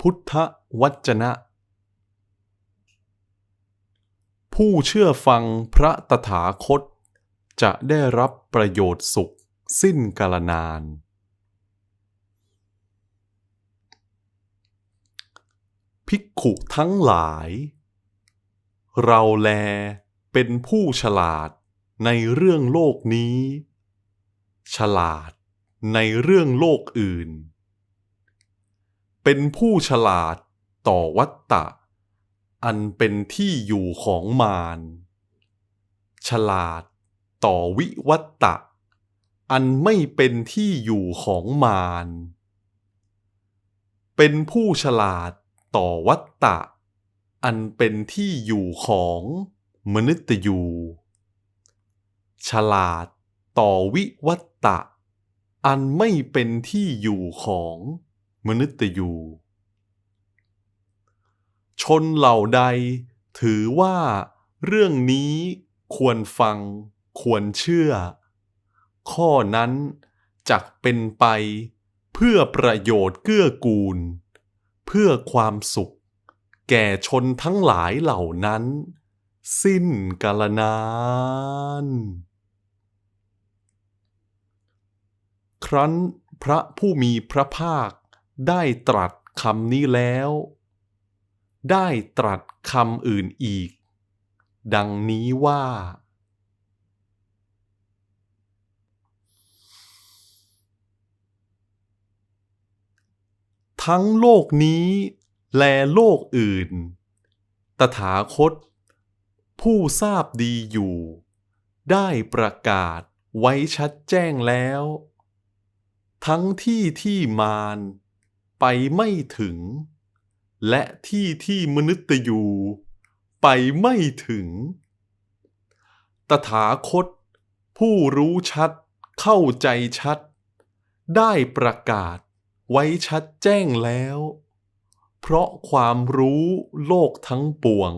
พุทธวจนะ ผู้เชื่อฟังพระตถาคต จะได้รับประโยชน์สุขสิ้นกาลนาน ภิกขุทั้งหลาย เราแลเป็นผู้ฉลาดในเรื่องโลกนี้ ฉลาดในเรื่องโลกอื่น เป็นผู้ฉลาดต่อวัตตะ อันเป็นที่อยู่ของมารฉลาดต่อวิวัตตะ อันไม่เป็นที่อยู่ของมารเป็นผู้ฉลาดต่อวัตตะ อันเป็นที่อยู่ของมนุษย์ยูฉลาดต่อวิวัตตะ อันไม่เป็นที่อยู่ของ มนุษย์ยู ชนเหล่าใดถือว่าเรื่องนี้ควรฟังควรเชื่อ ข้อนั้นจักเป็นไปเพื่อประโยชน์เกื้อกูล เพื่อความสุข แก่ชนทั้งหลายเหล่านั้น สิ้นกาลนาน ครั้นพระผู้มีพระภาค ได้ตรัสคำนี้แล้ว ได้ตรัสคำอื่นอีก ดังนี้ว่า ทั้งโลกนี้และโลกอื่น ตถาคต ผู้ทราบดีอยู่ ได้ประกาศไว้ชัดแจ้งแล้ว ทั้งที่ที่มาร ไปไม่ถึง และที่ที่มนุษย์อยู่ ไปไม่ถึง ตถาคต ผู้รู้ชัด เข้าใจชัด ได้ประกาศไว้ชัดแจ้งแล้ว เพราะความรู้โลกทั้งปวง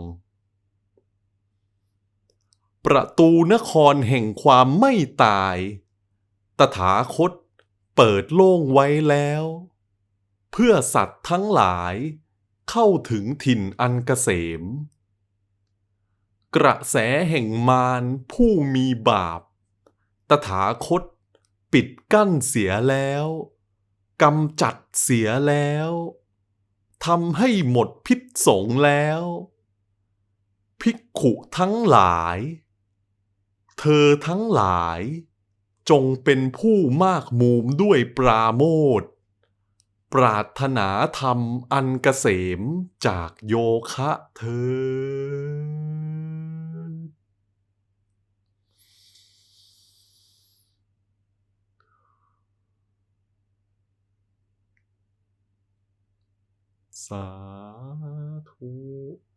ประตูนครแห่งความไม่ตาย ตถาคตเปิดโล่งไว้แล้ว เพื่อสัตว์ทั้งหลายเข้าถึงถิ่นอันเกษม กระแสแห่งมารผู้มีบาป ตถาคตปิดกั้นเสียแล้วกำจัดเสียแล้วทำให้หมดพิษสงแล้ว ภิกขุทั้งหลาย เธอทั้งหลาย จงเป็นผู้มากมูมด้วยปราโมทย์ ปรารถนาธรรมอันเกษมจากโยคะเธอ สาธุ